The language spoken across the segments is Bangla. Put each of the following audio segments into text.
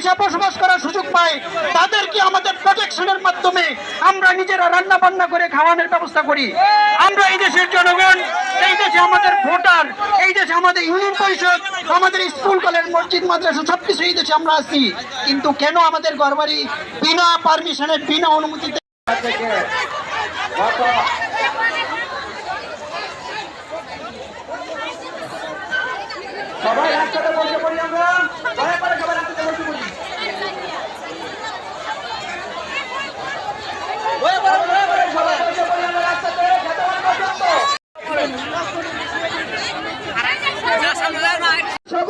এসে বসবাস করার সুযোগ পায় তাদেরকে আমাদের প্রোটেকশনের মাধ্যমে আমরা নিজেরা রান্না বান্না করে খাওয়ানোর ব্যবস্থা করি? আমরা এই দেশের জনগণ, এই দেশে আমাদের ভোটার, এই দেশে আমাদের ইউনিয়ন পরিষদ, আমাদের স্কুল, কলেজ, মসজিদ, মাদ্রাসা, সবকিছু এই দেশে আমরা আছি। কিন্তু কেন আমাদের ঘরবাড়ি বিনা পারমিশনে বিনা অনুমতিতে সবাই রাস্তাতে বসে পড়ি আমরা।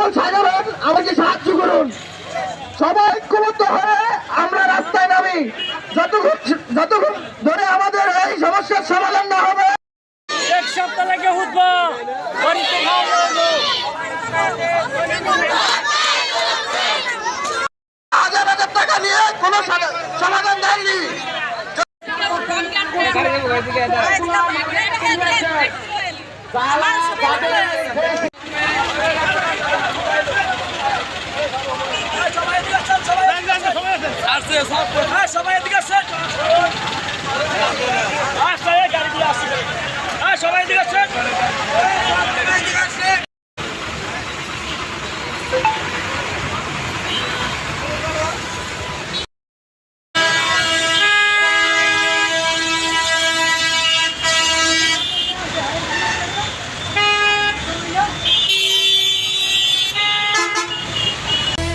সকল সাধারণ আমাকে সাহায্য করুন। সবাই ঐক্যবদ্ধ হয়ে আমরা রাস্তায় নামি। যতক্ষণ যতক্ষণ ধরে আমাদের এই সমস্যার সমাধান না হবে। এক সপ্তাহ লাগে উঠবো। বাড়িতে হাজার হাজার টাকা নিয়ে কোনো সমাধান দেয়নি। সবাই এদিকে আসেন আসছে গাড়ি দিয়ে আসছে হ্যাঁ সবাই এদিকে আসেন